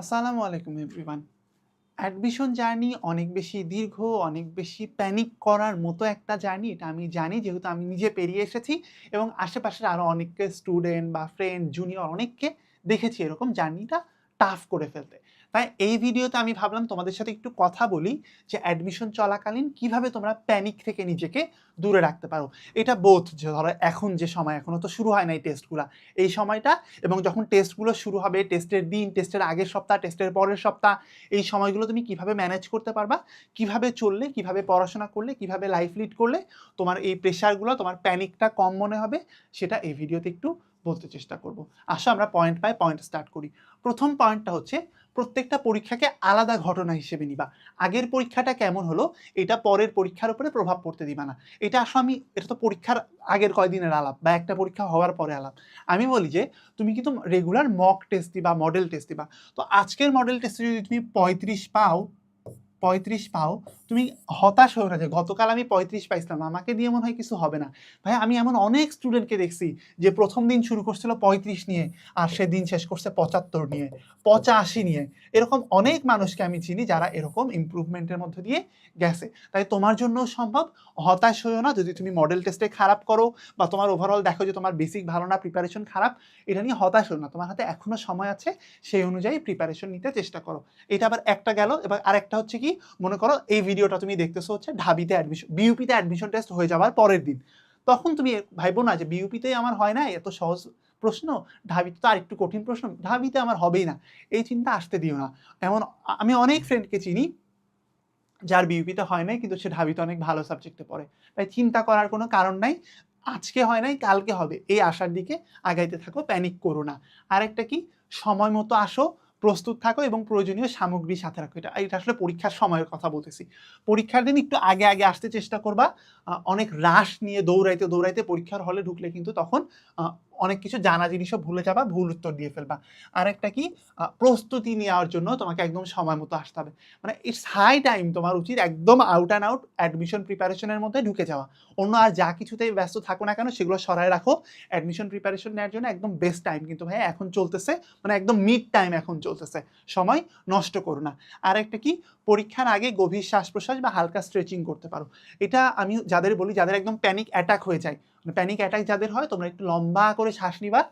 আসসালামু আলাইকুম everyone admission journey অনেক বেশি দীর্ঘ, অনেক বেশি প্যানিক করার মতো একটা জার্নি এটা আমি জানি, যেহেতু আমি নিজে পেরিয়ে এসেছি এবং আশেপাশের আরও অনেককে স্টুডেন্ট বা ফ্রেন্ড জুনিয়র অনেককে দেখেছি এরকম জার্নিটা টাফ করে ফেলতে। তাই এই ভিডিওতে আমি ভাবলাম তোমাদের সাথে একটু কথা বলি যে অ্যাডমিশন চলাকালীন কীভাবে তোমরা প্যানিক থেকে নিজেকে দূরে রাখতে পারো। এটা বোধ যে ধরো এখন যে সময় এখনও তো শুরু হয় নাই টেস্টগুলো এই সময়টা এবং যখন টেস্টগুলো শুরু হবে টেস্টের দিন টেস্টের আগের সপ্তাহ টেস্টের পরের সপ্তাহ, এই সময়গুলো তুমি কীভাবে ম্যানেজ করতে পারবা? কীভাবে চললে, কীভাবে পড়াশোনা করলে, কীভাবে লাইফ লিড করলে তোমার এই প্রেশারগুলো তোমার প্যানিকটা কম মনে হবে? সেটা এই ভিডিওতে একটু বলতে চেষ্টা করব। আসো আমরা পয়েন্ট বাই পয়েন্ট স্টার্ট করি। প্রথম পয়েন্টটা হচ্ছে প্রত্যেকটা পরীক্ষাকে আলাদা ঘটনা হিসেবে নিবা। আগের পরীক্ষাটা কেমন হলো, এটা পরের পরীক্ষার উপরে প্রভাব পড়তে দিবা না। এটা আসলে আমি, এটা তো পরীক্ষার আগের কয়দিনের আলাপ বা একটা পরীক্ষা হওয়ার পরে আলাপ। আমি বলি যে, তুমি কিন্তু রেগুলার মক টেস্ট দিবা মডেল টেস্ট দিবা। তো আজকের মডেল টেস্টে যদি তুমি পঁয়ত্রিশ পাও পঁয়ত্রিশ পাও তুমি হতাশ হয়ে না যে গতকাল আমি পঁয়ত্রিশ পাইছিলাম, আমাকে দিয়ে মনে হয় কিছু হবে না। ভাই, আমি এমন অনেক স্টুডেন্টকে দেখছি যে প্রথম দিন শুরু করছিল পঁয়ত্রিশ নিয়ে আর সে দিন শেষ করছে পঁচাত্তর নিয়ে, পঁচাশি নিয়ে। এরকম অনেক মানুষকে আমি চিনি যারা এরকম ইমপ্রুভমেন্টের মধ্যে দিয়ে গেছে। তাই তোমার জন্য সম্ভব, হতাশ হয়েও না যদি তুমি মডেল টেস্টে খারাপ করো বা তোমার ওভারঅল দেখো যে তোমার বেসিক ভালো না প্রিপারেশন খারাপ, এটা নিয়ে হতাশ হো না। তোমার হাতে এখনও সময় আছে, সেই অনুযায়ী প্রিপারেশন নিতে চেষ্টা করো। এটা আবার একটা গেল, এবার আরেকটা হচ্ছে কি, মনে করো এই ভিডিওটা তুমি দেখতেছো হচ্ছে ঢাবিতে অ্যাডমিশন বিউপিতে অ্যাডমিশন টেস্ট হয়ে যাওয়ার পরের দিন। তখন তুমি ভাইবো না যে বিউপিতেই আমার হয় না? এত সহজ প্রশ্ন। ঢাবিতে তো আর একটু কঠিন প্রশ্ন। ঢাবিতে আমার হবেই না। এই চিন্তা আসতে দিও না। এমন আমি অনেক ফ্রেন্ডকে চিনি, যার বিউপিতে হয় নাই, কিন্তু সে ঢাবিতে অনেক ভালো সাবজেক্টে পড়ে। তাই চিন্তা করার কোনো কারণ নাই। আজকে হয় নাই, কালকে হবে। এই আশার দিকে আগাইতে থাকো প্যানিক করো না। আরেকটা কি? সময় মতো আসো। প্রস্তুত থাকো এবং প্রয়োজনীয় সামগ্রী সাথে রাখো। এটা এটা আসলে পরীক্ষার সময়ের কথা বলতেছি। পরীক্ষার দিন একটু আগে আগে আসতে চেষ্টা করবা। অনেক রাশ নিয়ে দৌড়াইতে দৌড়াইতে পরীক্ষার হলে ঢুকলে কিন্তু তখন অনেক কিছু জানা জিনিসও ভুলে যাবা, ভুল উত্তর দিয়ে ফেলবা। আরেকটা কি? প্রস্তুতি নেওয়ার জন্য তোমাকে একদম সময় মতো আসতে হবে। মানে ইটস হাই টাইম তোমার উচিত একদম আউট অ্যান্ড আউট অ্যাডমিশন প্রিপারেশনের মধ্যে ঢুকে যাওয়া। অন্য আর যা কিছুতেই ব্যস্ত থাকো না কেন, সেগুলো সরায় রাখো। অ্যাডমিশন প্রিপারেশন নেওয়ার জন্য একদম বেস্ট টাইম কিন্তু ভাই এখন চলতেছে। মানে একদম মিড টাইম এখন চলতেছে। সময় নষ্ট করো না। আর একটা কি? পরীক্ষার আগে গভীর শ্বাস প্রশ্বাস বা হালকা স্ট্রেচিং করতে পারো। এটা আমি যাদের বলি, যাদের একদম প্যানিক অ্যাটাক হয়ে যায়। প্যানিক অ্যাটাক যাদের হয়, তোমরা একটু লম্বা করে শ্বাস নিবা,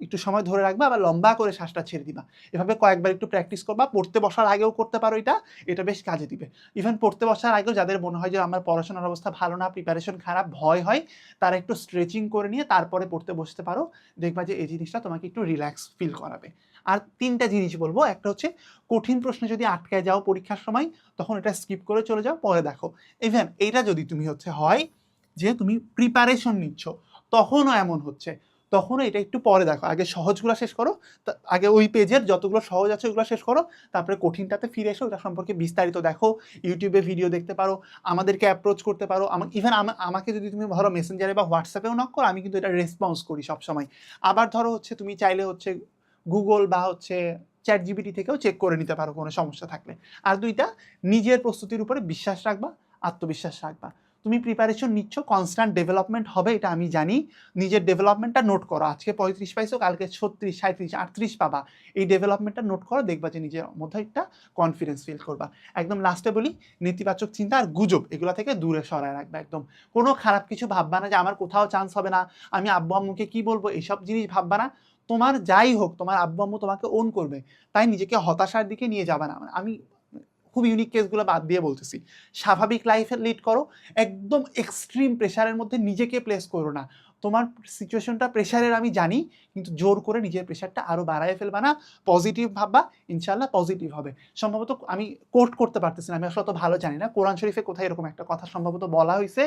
একটু সময় ধরে রাখবা, আবার লম্বা করে শ্বাসটা ছেড়ে দিবা। এভাবে কয়েকবার একটু প্র্যাকটিস করবা, পড়তে বসার আগেও করতে পারো এটা এটা বেশ কাজে দিবে। ইভেন পড়তে বসার আগেও যাদের মনে হয় যে আমার পড়াশোনার অবস্থা ভালো না প্রিপারেশন খারাপ, ভয় হয়, তারা একটু স্ট্রেচিং করে নিয়ে তারপরে পড়তে বসতে পারো। দেখবা যে এই জিনিসটা তোমাকে একটু রিল্যাক্স ফিল করাবে। আর তিনটা জিনিস বলব, একটা হচ্ছে কঠিন প্রশ্নে যদি আটকে যাও পরীক্ষার সময়, তখন এটা স্কিপ করে চলে যাও, পরে দেখো। ইভেন এইটা যদি তুমি হচ্ছে হয় যে তুমি প্রিপারেশন নিচ্ছ, তখনও এমন হচ্ছে। তখনও এটা একটু পরে দেখো। আগে সহজগুলো শেষ করো আগে ওই পেজের যতগুলো সহজ আছে ওগুলো শেষ করো, তারপরে কঠিনটাতে ফিরে এসো, ওটা সম্পর্কে বিস্তারিত দেখো, ইউটিউবে ভিডিও দেখতে পারো, আমাদেরকে অ্যাপ্রোচ করতে পারো আমার ইভেন আমাকে যদি তুমি ধরো মেসেঞ্জারে বা হোয়াটসঅ্যাপেও নক করো, আমি কিন্তু এটা রেসপন্স করি সবসময়। আবার ধরো হচ্ছে তুমি চাইলে হচ্ছে গুগল বা হচ্ছে চ্যাট জিবিটি থেকেও চেক করে নিতে পারো কোনো সমস্যা থাকলে। আর দুইটা, নিজের প্রস্তুতির উপরে বিশ্বাস রাখবা, আত্মবিশ্বাস রাখবা। তুমি প্রিপারেশন নিচ্ছ কনস্ট্যান্ট ডেভেলপমেন্ট হবে, এটা আমি জানি। নিজের ডেভেলপমেন্টটা নোট করো। আজকে পঁয়ত্রিশ পাইছো, কালকে ছত্রিশ সাঁত্রিশ আটত্রিশ পাবা। এই ডেভেলপমেন্টটা নোট করো, দেখবা যে নিজের মধ্যে একটা কনফিডেন্স ফিল করবা। একদম লাস্টে বলি, নেতিবাচক চিন্তা আর গুজব, এগুলো থেকে দূরে সরায় রাখবা একদম। কোনো খারাপ কিছু ভাববা না যে আমার কোথাও চান্স হবে না, আমি আব্বু আম্মুকে কি বলব এইসব জিনিস ভাববা না। তোমার যাই হোক, তোমার আব্বু আম্মু তোমাকে ওন করবে। তাই নিজেকে হতাশার দিকে নিয়ে যাবে না। আমি খুব ইউনিক কেসগুলো বাদ দিয়ে বলতেছি। স্বাভাবিক লাইফে লিড করো, একদম এক্সট্রিম প্রেশারের মধ্যে নিজেকে প্লেস করো না। তোমার সিচুয়েশনটা প্রেশারের আমি জানি, কিন্তু জোর করে নিজের প্রেশারটা আরও বাড়ায় ফেলবা না। পজিটিভ ভাববা ইনশাল্লাহ পজিটিভ হবে। সম্ভবত আমি কোট করতে পারতেছি না, আমি আসলে অত ভালো জানি না। কোরআন শরীফে কোথায় এরকম একটা কথা সম্ভবত বলা হয়েছে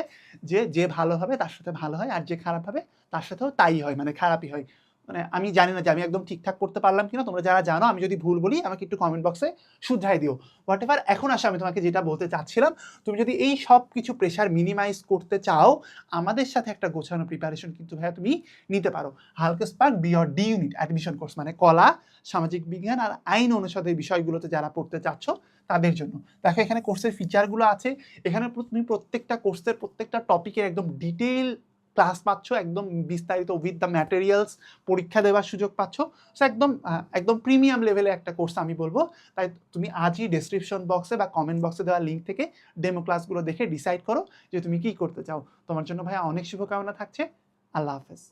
যে যে ভালো হবে তার সাথে ভালো হয়, আর যে খারাপ হবে তার সাথেও তাই হয় মানে খারাপই হয়। মানে আমি জানি না যে আমি একদম ঠিকঠাক করতে পারলাম কিনা, তোমরা যারা জানো, আমি যদি ভুল বলি, আমাকে একটু কমেন্ট বক্সে শুধরাই দিও। হোয়াট এভার এখন আসে, আমি তোমাকে যেটা বলতে চাচ্ছিলাম, তুমি যদি এই সব কিছু প্রেশার মিনিমাইজ করতে চাও, আমাদের সাথে একটা গোছানো প্রিপারেশন কিন্তু ভাইয়া তুমি নিতে পারো। হালকেস পার্ক বিয়র ডি ইউনিট অ্যাডমিশন কোর্স মানে কলা, সামাজিক বিজ্ঞান আর আইন অনুষদের বিষয়গুলোতে যারা পড়তে চাচ্ছ, তাদের জন্য। দেখো, এখানে কোর্সের ফিচারগুলো আছে। এখানে তুমি প্রত্যেকটা কোর্সের প্রত্যেকটা টপিকের একদম ডিটেল ক্লাস পাচ্ছ, একদম বিস্তারিত উইথ দ্য ম্যাটেরিয়ালস পরীক্ষা দেওয়ার সুযোগ পাচ্ছ। সো একদম একদম প্রিমিয়াম লেভেলে একটা কোর্স আমি বলব। তাই তুমি আজই ডেসক্রিপশন বক্সে বা কমেন্ট বক্সে দেওয়া লিঙ্ক থেকে ডেমো ক্লাসগুলো দেখে ডিসাইড করো যে তুমি কি করতে চাও। তোমার জন্য ভাইয়া অনেক শুভকামনা থাকছে। আল্লাহ হাফেজ।